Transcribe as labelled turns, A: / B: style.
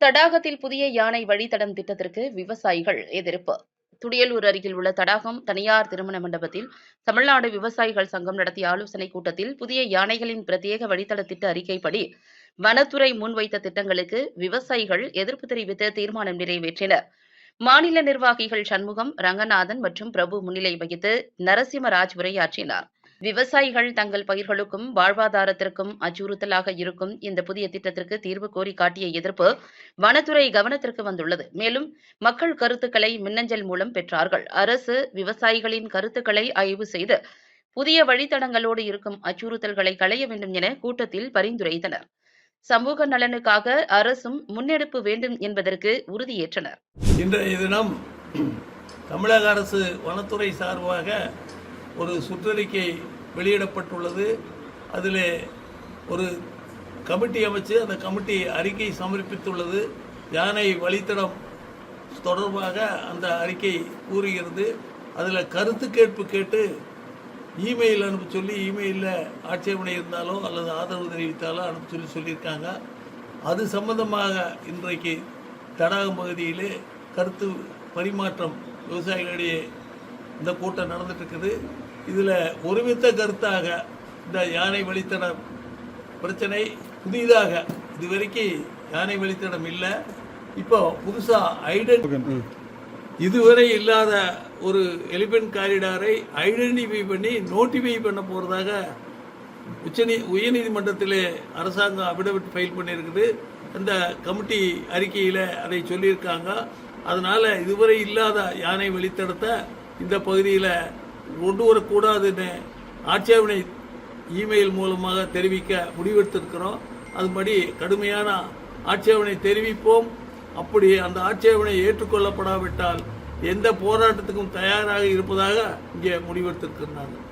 A: தடாகத்தில் புதிய யானை வழித்தடம் திட்டத்திற்கு விவசாயிகள் எதிர்ப்பு. துடியலூர் அருகில் உள்ள தடாகம் தனியார் திருமண மண்டபத்தில் தமிழ்நாடு விவசாயிகள் சங்கம் நடத்திய ஆலோசனைக் கூட்டத்தில் புதிய யானைகளின் பிரத்யேக வழித்தட திட்ட அறிக்கைப்படி வனத்துறை முன்வைத்த திட்டங்களுக்கு விவசாயிகள் எதிர்ப்பு தெரிவித்து தீர்மானம் நிறைவேற்றினர். மாநில நிர்வாகிகள் சண்முகம் ரங்கநாதன் மற்றும் பிரபு முன்னிலை வகித்து நரசிம்மராஜ் உரையாற்றினார். விவசாயிகள் தங்கள் பயிர்களுக்கும் வாழ்வாதாரத்திற்கும் அச்சுறுத்தலாக இருக்கும் இந்த புதிய திட்டத்திற்கு தீர்வு கோரி காட்டிய எதிர்ப்பு வனத்துறை கவனத்திற்கு வந்துள்ளது. மேலும் மக்கள் கருத்துக்களை மின்னஞ்சல் மூலம் பெற்றார்கள். அரசு விவசாயிகளின் கருத்துக்களை ஆய்வு செய்து புதிய வழித்தடங்களோடு இருக்கும் அச்சுறுத்தல்களை களைய வேண்டும் என கூட்டத்தில் பரிந்துரைத்தனர். சமூக நலனுக்காக அரசும் முன்னெடுப்பு வேண்டும் என்பதற்கு உறுதியேற்றனர்.
B: இன்றைய தினம் தமிழக அரசு வனத்துறை சார்பாக ஒரு சுற்றறிக்கை வெளியிடப்பட்டுள்ளது. அதில் ஒரு கமிட்டி அமைச்சு அந்த கமிட்டி அறிக்கை சமர்ப்பித்துள்ளது. யானை வழித்தடம் தொடர்பாக அந்த அறிக்கை கூறுகிறது. அதில் கருத்து கேட்பு கேட்டு இமெயில் அனுப்ப சொல்லி இமெயிலில் ஆட்சேபனை இருந்தாலோ அல்லது ஆதரவு தெரிவித்தாலோ அனுப்ப சொல்லி சொல்லியிருக்காங்க. அது சம்பந்தமாக இன்றைக்கு தடாகம் பகுதியிலே கருத்து பரிமாற்றம் விவசாயிகளிடையே இந்த கூட்டம் நடந்துட்டு இருக்குது இதில் ஒருமித்த கருத்தாக இந்த யானை வழித்தடம் பிரச்சனை புதிதாக இதுவரைக்கும் யானை வழித்தடம் இல்லை. இப்போ புதுசாக ஐடென்டி இதுவரை இல்லாத ஒரு எலிபென்ட் காரிடாரை ஐடென்டிஃபை பண்ணி நோட்டிஃபை பண்ண போகிறதாக உச்சநீ உயர்நீதிமன்றத்திலே அரசாங்கம் அபிடவிட் ஃபைல் பண்ணியிருக்குது. அந்த கமிட்டி அறிக்கையில் அதை சொல்லியிருக்காங்க. அதனால் இதுவரை இல்லாத யானை வழித்தடத்தை இந்த பகுதியில் கொண்டு வரக்கூடாதுன்னு ஆட்சேபனை இமெயில் மூலமாக தெரிவிக்க முடிவெடுத்திருக்கிறோம். அதுபடி கடுமையான ஆட்சேபனை தெரிவிப்போம். அப்படி அந்த ஆட்சேபனை ஏற்றுக்கொள்ளப்படாவிட்டால் எந்த போராட்டத்துக்கும் தயாராக இருப்பதாக இங்கே முடிவெடுத்திருக்கிறார்கள்